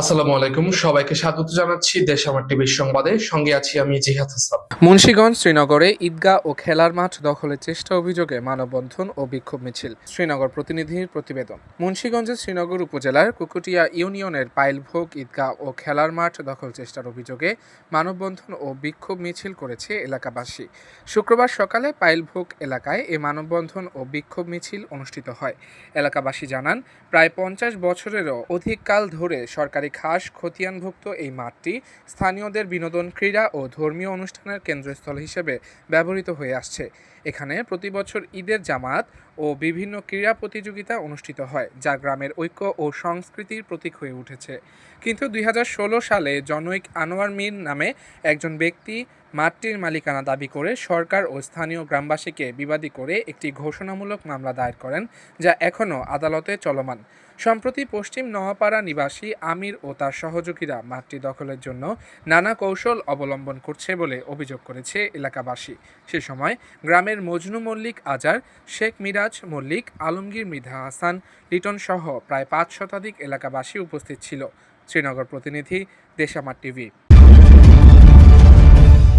আসসালামু আলাইকুম। সবাইকে স্বাগত জানাচ্ছি দেশ আমার টিভির সংবাদে। সঙ্গে আছি আমি জিহাদ হাসান। মুন্সিগঞ্জ, শ্রীনগরে ঈদগাহ ও খেলার মাঠ দখলের চেষ্টা অভিযোগে মানববন্ধন ও বিক্ষোভ মিছিল। শ্রীনগর প্রতিনিধির প্রতিবেদন। মুন্সিগঞ্জের শ্রীনগর উপজেলার কুকুটিয়া ইউনিয়নের পাইলভোগ, ঈদগাহ ও খেলার মাঠ দখল চেষ্টার অভিযোগে মানববন্ধন ও বিক্ষোভ মিছিল করেছে এলাকাবাসী। শুক্রবার সকালে পাইলভোগ এলাকায় এ মানববন্ধন ও বিক্ষোভ মিছিল অনুষ্ঠিত হয়। এলাকাবাসী জানান, প্রায় পঞ্চাশ বছরেরও অধিক কাল ধরে সরকারি খাস খতিয়ানভুক্ত এই মাঠটি স্থানীয়দের বিনোদন, ক্রীড়া ও ধর্মীয় অনুষ্ঠানের কেন্দ্রস্থল হিসেবে ব্যবহৃত হয়ে আসছে। এখানে প্রতি বছর ঈদের জামাত ও বিভিন্ন ক্রীড়া প্রতিযোগিতা অনুষ্ঠিত হয়, যা গ্রামের ঐক্য ও সংস্কৃতির প্রতীক হয়ে উঠেছে। কিন্তু দুই হাজার ষোলো সালে জনৈক আনোয়ার মীর নামে একজন ব্যক্তি মাঠটির মালিকানা দাবি করে সরকার ও স্থানীয় গ্রামবাসীকে বিবাদী করে একটি ঘোষণামূলক মামলা দায়ের করেন, যা এখনও আদালতে চলমান। সম্প্রতি পশ্চিম নোয়াপাড়া নিবাসী আমির ও তার সহযোগীরা মাঠটি দখলের জন্য নানা কৌশল অবলম্বন করছে বলে অভিযোগ করেছে এলাকাবাসী। সে সময় গ্রামের মজনু মল্লিক আজার, শেখ মিরাজ মল্লিক, আলমগীর মৃধা হাসান, লিটন সহ প্রায় পাঁচ শতাধিক এলাকাবাসী উপস্থিত ছিল। শ্রীনগর প্রতিনিধি দেশামার টিভি।